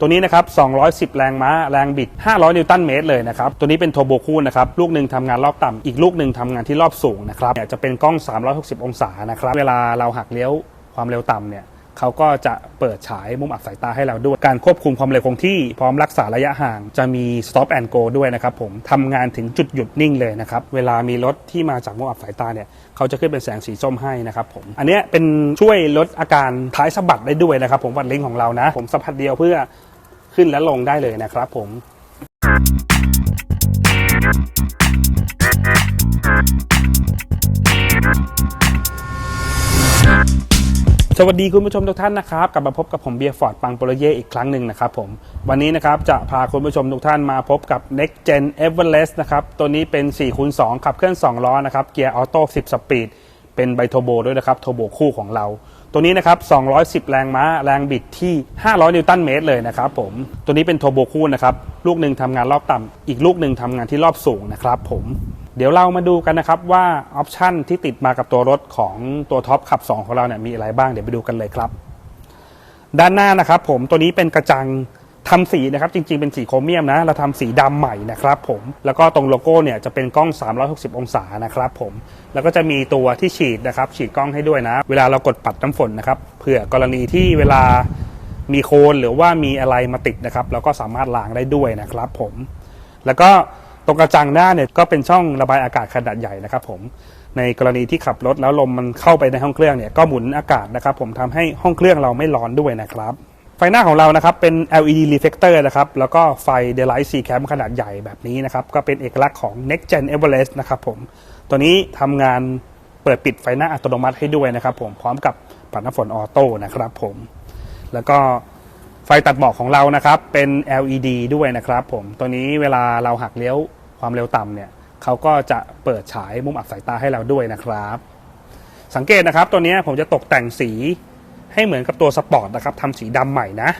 ตัวนี้นะครับ 210 แรงม้า แรงบิด 500 นิวตันเมตรเลยนะครับ ตัวนี้เป็นโทโบคูนะครับ ลูกหนึ่งทำงานรอบต่ำ อีกลูกหนึ่งทำงานที่รอบสูงนะครับเนี่ยจะเป็นกล้อง 360 องศานะครับ เวลาเราหักเลี้ยวความเร็วต่ำเนี่ยเขาก็จะเปิดฉายมุมอับสายตาให้เราด้วย การควบคุมความเร็วคงที่พร้อมรักษาระยะห่าง จะมี stop and go ด้วยนะครับผมทำงานถึงจุดหยุดนิ่งเลยนะครับ เวลามีรถที่มาจากมุมอับสายตาเนี่ยเขาจะขึ้นเป็นแสงสีส้มให้นะครับผม อันเนี้ยเป็นช่วยลดอาการท้ายสะบัดได้ด้วยนะครับผมวัดลิงของเรานะ ผมสัมผัสเดียวเพื่อ ขึ้นและลงได้เลยนะครับผมสวัสดีคุณผู้ชมทุกท่านนะครับกลับมาพบกับผมเบียร์ฟอร์ดปังโปรเยอีกครั้งหนึ่งนะครับผมวันนี้นะครับจะพาคุณผู้ชมทุกท่านมาพบกับ Next Gen Everest นะครับตัวนี้เป็น4คูณ2ขับเคลื่อน 2 ล้อนะครับเกียร์ออโต้10 สปีด เป็นไบโทโบด้วยนะครับโทโบคู่ของเรา ตัวนี้นะครับ 210 แรงม้า แรงบิดที่ 500 นิวตันเมตรเลยนะครับผม ตัวนี้เป็นโทโบคู่นะครับ ลูกหนึ่งทำงานรอบต่ำ อีกลูกหนึ่งทำงานที่รอบสูงนะครับผม เดี๋ยวเรามาดูกันนะครับว่าออปชันที่ติดมากับตัวรถของตัวท็อปขับ 2 ของเราเนี่ยมีอะไรบ้าง เดี๋ยวไปดูกันเลยครับ ด้านหน้านะครับผม ตัวนี้เป็นกระจัง ทำสีนะครับจริงๆเป็นสีโครเมียมนะเราทำสีดำใหม่นะครับผมแล้วก็ตรงโลโก้เนี่ยจะเป็นกล้อง 360 องศานะครับผมแล้วก็จะมีตัวที่ฉีดนะครับฉีดกล้องให้ด้วยนะ เวลาเรากดปัดน้ำฝนนะครับเผื่อกรณีที่เวลามีโคลนหรือว่ามีอะไรมาติดนะครับเราก็สามารถล้างได้ด้วยนะครับผมแล้วก็ตรงกระจังหน้าเนี่ยก็เป็นช่องระบายอากาศขนาดใหญ่นะครับผมในกรณีที่ขับรถแล้วลมมันเข้าไปในห้องเครื่องเนี่ยก็หมุนอากาศนะครับผมทำให้ห้องเครื่องเราไม่ร้อนด้วยนะครับ ไฟหน้าของเรานะครับเป็น LED reflector นะครับแล้วก็ไฟ Daylight C Cam ขนาดใหญ่แบบนี้นะครับก็เป็นเอกลักษณ์ของ Next Gen Everest นะครับผมตัวนี้ทำงานเปิดปิดไฟหน้าอัตโนมัติให้ด้วยนะครับผมพร้อมกับปัดน้ำฝนออโต้นะครับผมแล้วก็ไฟตัดหมอกของเรานะครับเป็น LED ด้วยนะครับผมตัวนี้เวลาเราหักเลี้ยวความเร็วต่ำเนี่ยเขาก็จะเปิดฉายมุมอับสายตาให้เราด้วยนะครับ สังเกตนะครับตัวนี้ผมจะตกแต่งสี ให้เหมือนกับตัวสปอร์ตนะครับทำสีดำใหม่นะ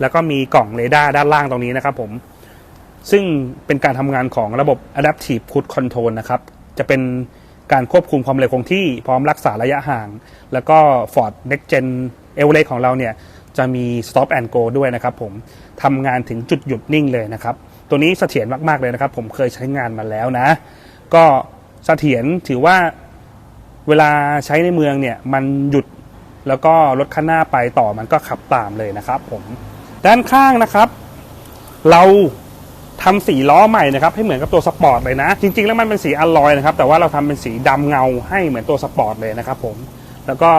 แล้วก็มีกล่องเรดาร์ด้านล่างตรงนี้นะครับผมซึ่งเป็นการทำงานของระบบ Adaptive Cruise Control นะครับ จะเป็นการควบคุมความเร็วคงที่พร้อมรักษาระยะห่าง แล้วก็ Ford Next Gen e v e r e s t ของเราเนี่ย จะมี Stop and Go ด้วยนะครับผมทำงานถึงจุดหยุดนิ่งเลยนะครับ ตัวนี้เสถียรมาก ๆ เลยนะครับ ผมเคยใช้งานมาแล้วนะ ก็เสถียรถือว่าเวลาใช้ในเมืองเนี่ย มันหยุด แล้วก็รถข้างหน้าไปต่อมันก็ขับตามเลยนะครับ ผมด้านข้างนะครับ เราทำสีล้อใหม่นะครับให้เหมือนกับตัวสปอร์ตเลยนะ จริง ๆ แล้วมันเป็นสีอลลอยนะครับแต่ว่าเราทำเป็นสีดำเงาให้เหมือนตัวสปอร์ตเลยนะครับ ผมแล้วก็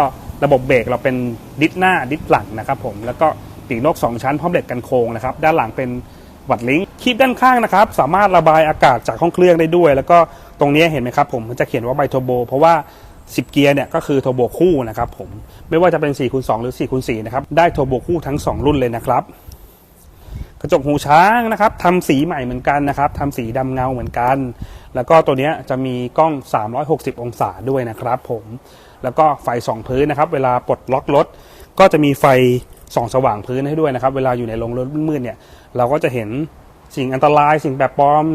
ระบบเบรกเราเป็นดิสหน้าดิสหลังนะครับ ผมแล้วก็ปีกนก 2 ชั้นพร้อมเหล็กกันโค้งนะครับด้านหลังเป็นวัดลิงค์คีบด้านข้างนะครับ สามารถระบายอากาศจากห้องเครื่องได้ด้วย แล้วก็ตรงนี้เห็นไหมครับ ผมมันจะเขียนว่าไบโทโบ เพราะว่า 10 เกียร์เนี่ยก็คือโทโบคู่นะครับผมไม่ว่าจะเป็น4คูณ2หรือ4คูณ4นะครับได้โทโบคู่ทั้ง 2 รุ่นเลยนะครับ กระจกหูช้างนะครับทำสีใหม่เหมือนกันนะครับทำสีดำเงาเหมือนกัน แล้วก็ตัวนี้จะมีกล้อง 360 องศาด้วยนะครับผมแล้วก็ไฟส่องพื้นนะครับ เวลาปลดล็อกรถก็จะมีไฟส่องสว่างพื้นให้ด้วยนะครับ เวลาอยู่ในโรงรถมืดๆเนี่ย เราก็จะเห็นสิ่งอันตรายสิ่งแบบปลอม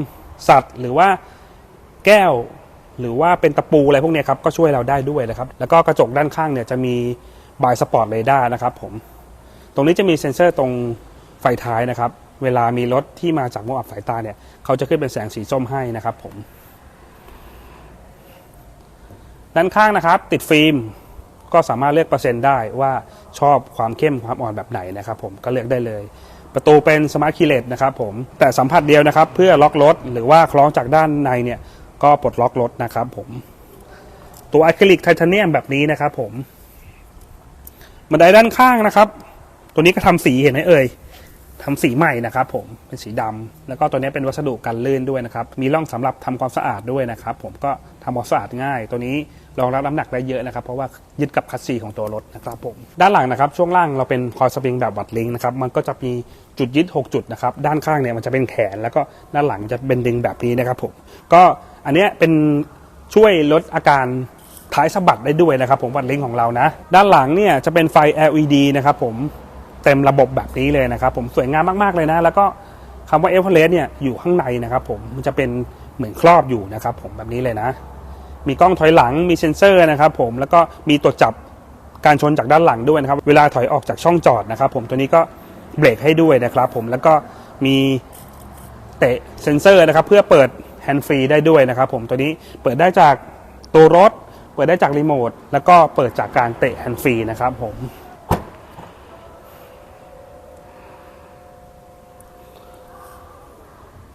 สัตว์ หรือว่าแก้ว หรือว่าเป็นตะปูอะไรพวกนี้ครับก็ช่วยเราได้ด้วยนะครับ แล้วก็กระจกด้านข้างเนี่ยจะมีบายสปอร์ตเรดาร์นะครับผม ตรงนี้จะมีเซ็นเซอร์ตรงไฟท้ายนะครับ เวลามีรถที่มาจากมุมอับสายตาเนี่ยเขาจะขึ้นเป็นแสงสีส้มให้นะครับผม ด้านข้างนะครับ ติดฟิล์มก็สามารถเลือกเปอร์เซ็นต์ได้ว่าชอบความเข้มความอ่อนแบบไหนนะครับ ผมก็เลือกได้เลย ประตูเป็นสมาร์ทคีเลตนะครับผมแต่สัมผัสเดียวนะครับ เพื่อล็อกรถหรือว่าคล้องจากด้านในเนี่ย ก็ปลดล็อกรถนะครับผม ตัวอะคริลิกไทเทเนียมแบบนี้นะครับผมบันไดด้านข้างนะครับ ตัวนี้ก็ทำสีเห็นไหมเอ่ยทำสีใหม่นะครับ ผมเป็นสีดำแล้วก็ตัวนี้เป็นวัสดุกันลื่นด้วยนะครับ มีร่องสำหรับทำความสะอาดด้วยนะครับ ผมก็ทำความสะอาดง่าย ตัวนี้รองรับน้ำหนักได้เยอะนะครับ เพราะว่ายึดกับคัสซีของตัวรถนะครับ ผมด้านหลังนะครับ ช่วงล่างเราเป็นคอยสปริงแบบวัดลิงนะครับ มันก็จะมีจุดยึด 6 จุดนะครับ ด้านข้างเนี่ยมันจะเป็นแขน แล้วก็ด้านหลังจะเป็นดึงแบบนี้นะครับ ผมก็ อันนี้เป็นช่วยลดอาการท้ายสะบัดได้ด้วยนะครับ ผมวัดลิงของเรานะ ด้านหลังเนี่ยจะเป็นไฟ LED นะครับผมเต็มระบบแบบนี้เลยนะครับ ผมสวยงามมากๆเลยนะ แล้วก็คำว่าเอเวอเรสต์เนี่ยอยู่ข้างในนะครับ ผมมันจะเป็นเหมือนครอบอยู่นะครับ ผมแบบนี้เลยนะ มีกล้องถอยหลังมีเซ็นเซอร์นะครับ ผมแล้วก็มีตรวจจับการชนจากด้านหลังด้วยนะครับ เวลาถอยออกจากช่องจอดนะครับ ผมตัวนี้ก็เบรกให้ด้วยนะครับ ผมแล้วก็มีเตะเซนเซอร์นะครับ เพื่อเปิด นด์ฟรีได้ด้วยนะครับผมตัวนี้เปิดได้จากตัวรถ เปิดได้จากรีโมทแล้วก็เปิดจากการเตะแฮนด์ฟรีนะครับผม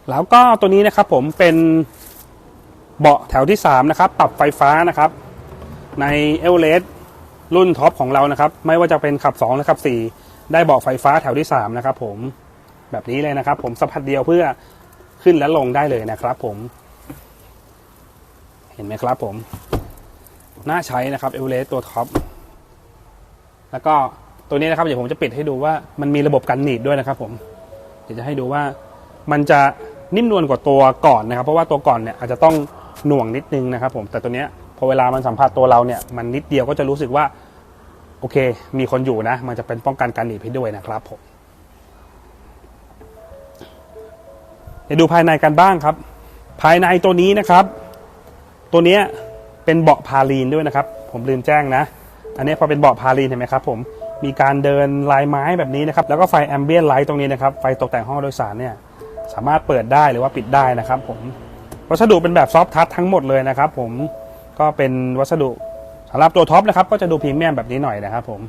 แล้วก็ตัวนี้นะครับผมเป็นเบาะแถวที่ 3 นะครับ ปรับไฟฟ้านะครับ ในเอลเลสรุ่นท็อปของเรานะครับ ไม่ว่าจะเป็นขับ 2 และขับ 4 ได้เบาะไฟฟ้าแถวที่ 3 นะครับผมแบบนี้เลยนะครับ ผมสัมผัสเดียวเพื่อ ขึ้นและลงได้เลยนะครับผม เห็นไหมครับผม น่าใช้นะครับเอลเลสตัวท็อป แล้วก็ตัวนี้นะครับเดี๋ยวผมจะปิดให้ดูว่ามันมีระบบกันหนีบด้วยนะครับผม เดี๋ยวจะให้ดูว่ามันจะนิ่มนวลกว่าตัวก่อนนะครับ เพราะว่าตัวก่อนเนี่ยอาจจะต้องหน่วงนิดนึงนะครับผมแต่ตัวเนี้ยพอเวลามันสัมผัสตัวเราเนี่ยมันนิดเดียวก็จะรู้สึกว่า โอเค มีคนอยู่นะ มันจะเป็นป้องกันการหนีบให้ด้วยนะครับผม เดี๋ยวดูภายในกันบ้างครับ ภายในตัวนี้นะครับ ตัวนี้เป็นเบาะพาลีนด้วยนะครับ ผมลืมแจ้งนะ อันนี้พอเป็นเบาะพาลีนเห็นไหมครับ ผมมีการเดินลายไม้แบบนี้นะครับ แล้วก็ไฟแอมเบียนไลท์ตรงนี้นะครับ ไฟตกแต่งห้องโดยสารเนี่ยสามารถเปิดได้หรือว่าปิดได้นะครับ ผมวัสดุเป็นแบบซอฟทัชทั้งหมดเลยนะครับ ผมก็เป็นวัสดุสำหรับตัวท็อปนะครับก็จะดูพรีเมียมแบบนี้หน่อยนะครับ ผม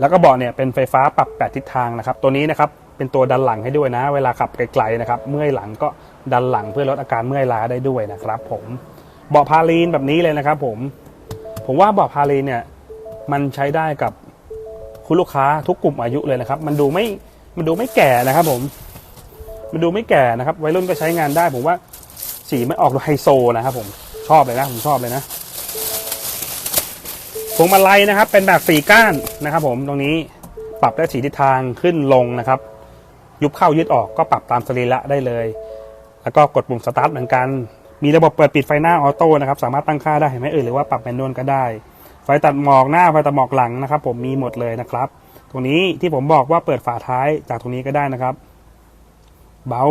แล้วก็เบาะเนี่ยเป็นไฟฟ้าปรับแปดทิศทางนะครับ ตัวนี้นะครับ เป็นตัวดันหลังให้ด้วยนะ เวลาขับไกลๆนะครับ เมื่อยหลังก็ดันหลังเพื่อลดอาการเมื่อยล้าได้ด้วยนะครับ ผมเบาะพาลีนแบบนี้เลยนะครับ ผม ผมว่าเบาะพาลีนเนี่ย มันใช้ได้กับคุณลูกค้าทุกกลุ่มอายุเลยนะครับ มันดูไม่มันดูไม่แก่นะครับ ผม มันดูไม่แก่นะครับ วัยรุ่นก็ใช้งานได้ ผมว่าสีไม่ออกดูไฮโซนะครับ ผมชอบเลยนะ ผมชอบเลยนะพวงมาลัยนะครับ เป็นแบบสี่ก้านนะครับ ผมตรงนี้ปรับได้สีทิศทางขึ้นลงนะครับ ยุบเข้ายึดออกก็ปรับตามสรีระได้เลย แล้วก็กดปุ่มสตาร์ทเหมือนกัน มีระบบเปิดปิดไฟหน้าออโต้นะครับ สามารถตั้งค่าได้เห็นไหมเอ่ยหรือว่าปรับแมนนวลก็ได้ ไฟตัดหมอกหน้าไฟตัดหมอกหลังนะครับ ผมมีหมดเลยนะครับ ตรงนี้ที่ผมบอกว่าเปิดฝาท้ายจากตรงนี้ก็ได้นะครับ เบา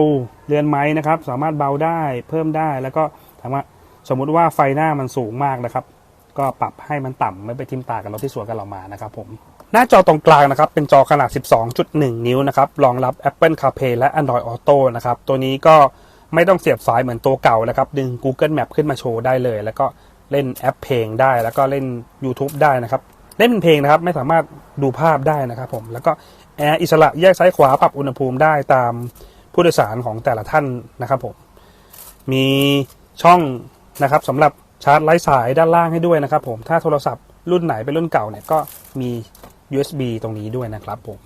เรือนไม้นะครับ สามารถเบาได้เพิ่มได้แล้วก็ถามว่าสมมุติว่าไฟหน้ามันสูงมากนะครับ ก็ปรับให้มันต่ำไม่ไปทิ่มตากับรถที่สวนกันเรามานะครับ ผม หน้าจอตรงกลางนะครับ เป็นจอขนาด 12.1 นิ้วนะครับ รองรับ Apple CarPlay และ Android Auto นะครับ ตัวนี้ก็ไม่ต้องเสียบสายเหมือนตัวเก่านะครับ ดึง Google Map ขึ้นมาโชว์ได้เลย แล้วก็เล่นแอปเพลงได้ แล้วก็เล่น YouTube ได้นะครับ เล่นเป็นเพลงนะครับ ไม่สามารถดูภาพได้นะครับผม แล้วก็แอร์อิสระแยกซ้ายขวาปรับอุณหภูมิได้ตามผู้โดยสารของแต่ละท่านนะครับผม มีช่องนะครับสำหรับชาร์จไร้สายด้านล่างให้ด้วยนะครับผม ถ้าโทรศัพท์รุ่นไหนเป็นรุ่นเก่าเนี่ยก็มี USB ตรงนี้ด้วยนะครับผม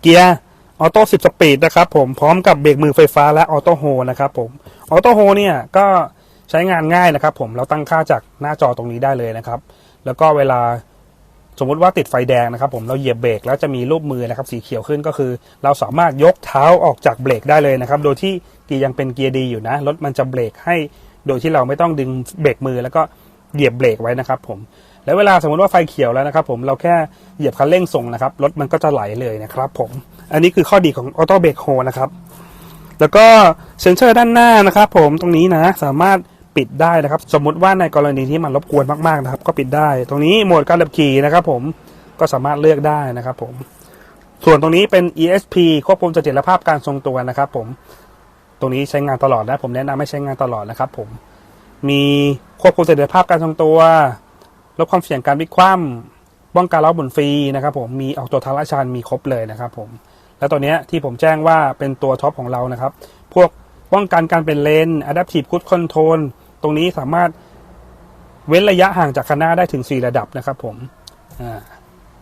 เกียร์ออโต้10สปีดนะครับผมพร้อมกับเบรกมือไฟฟ้าและออโต้โฮนะครับผมออโต้โฮเนี่ยก็ใช้งานง่ายนะครับผมเราตั้งค่าจากหน้าจอตรงนี้ได้เลยนะครับ แล้วก็เวลาสมมติว่าติดไฟแดงนะครับ ผมเราเหยียบเบรกแล้วจะมีรูปมือนะครับ สีเขียวขึ้นก็คือ เราสามารถยกเท้าออกจากเบรกได้เลยนะครับ โดยที่เกียร์ยังเป็นเกียร์ดีอยู่นะรถมันจะเบรกให้ โดยที่เราไม่ต้องดึงเบรกมือแล้วก็เหยียบเบรกไว้นะครับ ผม แล้วเวลาสมมติว่าไฟเขียวแล้วนะครับผมเราแค่เหยียบคันเร่งส่งนะครับรถมันก็จะไหลเลยนะครับผมอันนี้คือข้อดีของออโต้เบรกโฮนะครับแล้วก็เซ็นเซอร์ด้านหน้านะครับ ผมตรงนี้นะสามารถปิดได้นะครับ สมมุติว่าในกรณีที่มันรบกวนมากๆนะครับ ก็ปิดได้ ตรงนี้โหมดการขับขี่นะครับ ผมก็สามารถเลือกได้นะครับ ผม ส่วนตรงนี้เป็น ESP ควบคุมเสถียรภาพการทรงตัวนะครับ ผมตรงนี้ใช้งานตลอดนะ ผมแนะนำให้ใช้งานตลอดนะครับ ผมมีควบคุมเสถียรภาพการทรงตัว ลดความเสี่ยงการพลิกคว่ำป้องกันล้อหมุนฟรีนะครับผมมีออกตัวทางราชานมีครบเลยนะครับผมแล้วตัวนี้ที่ผมแจ้งว่าเป็นตัวท็อปของเรานะครับ พวกป้องกันการเป็นเลน Adaptive Cruise Control ตรงนี้สามารถเว้นระยะห่างจากคันหน้าได้ถึง 4 ระดับนะครับผม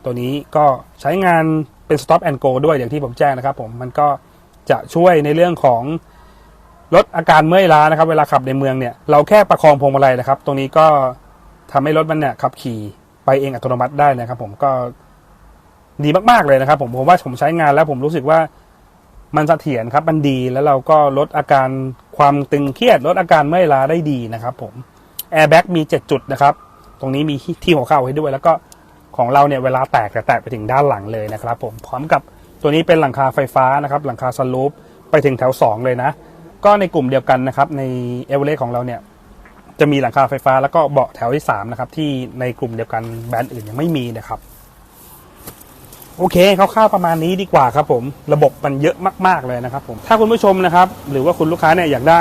ตัวนี้ก็ใช้งานเป็น Stop and Go ด้วยอย่างที่ผมแจ้งนะครับผมมันก็จะช่วยในเรื่องของลดอาการเมื่อยล้านะครับ เวลาขับในเมืองเนี่ย เราแค่ประคองพวงมาลัยนะครับ ตรงนี้ก็ ทำให้รถมันเนี่ยขับขี่ไปเองอัตโนมัติได้นะครับ ผมก็ดีมากๆเลยนะครับ ผมผมว่าผมใช้งานแล้วผมรู้สึกว่ามันเสถียรครับ มันดีแล้วเราก็ลดอาการความตึงเครียด ลดอาการเมื่อยล้าได้ดีนะครับ ผมแอร์แบ็กมี7จุดนะครับ ตรงนี้มีที่หัวเข่าให้ด้วย แล้วก็ของเราเนี่ยเวลาแตกจะแตกไปถึงด้านหลังเลยนะครับ ผมพร้อมกับตัวนี้เป็นหลังคาไฟฟ้านะครับ หลังคาสลูปไปถึงแถว 2 เลยนะ ก็ในกลุ่มเดียวกันนะครับ ในเอเวอเรสของเราเนี่ย จะมีหลังคาไฟฟ้าแล้วก็เบาะแถวที่3นะครับที่ในกลุ่มเดียวกันแบรนด์อื่นยังไม่มีนะครับ โอเคเคคร่าวๆประมาณนี้ดีกว่าครับผมระบบมันเยอะมาก ๆเลยนะครับผมถ้าคุณผู้ชมนะครับ หรือว่าคุณลูกค้าเนี่ยอยากได้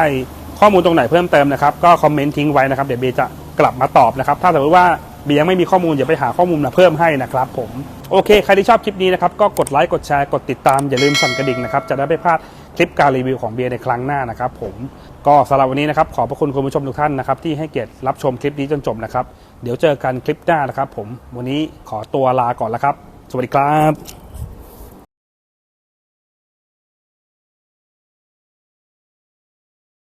ข้อมูลตรงไหนเพิ่มเติมนะครับ ก็คอมเมนต์ทิ้งไว้นะครับเดี๋ยวเบจะกลับมาตอบนะครับ ถ้าสมมติว่า เบียร์ยังไม่มีข้อมูลอย่าไปหาข้อมูลมาเพิ่มให้นะครับผมโอเคใครที่ชอบคลิปนี้นะครับก็กดไลค์กดแชร์กดติดตามอย่าลืมสั่นกระดิ่งนะครับจะได้ไม่พลาดคลิปการรีวิวของเบียร์ในครั้งหน้านะครับผมก็สำหรับวันนี้นะครับขอบพระคุณคุณผู้ชมทุกท่านนะครับที่ให้เกียรติรับชมคลิปนี้จนจบนะครับเดี๋ยวเจอกันคลิปหน้านะครับผมวันนี้ขอตัวลาก่อนแล้วครับ สวัสดีครับ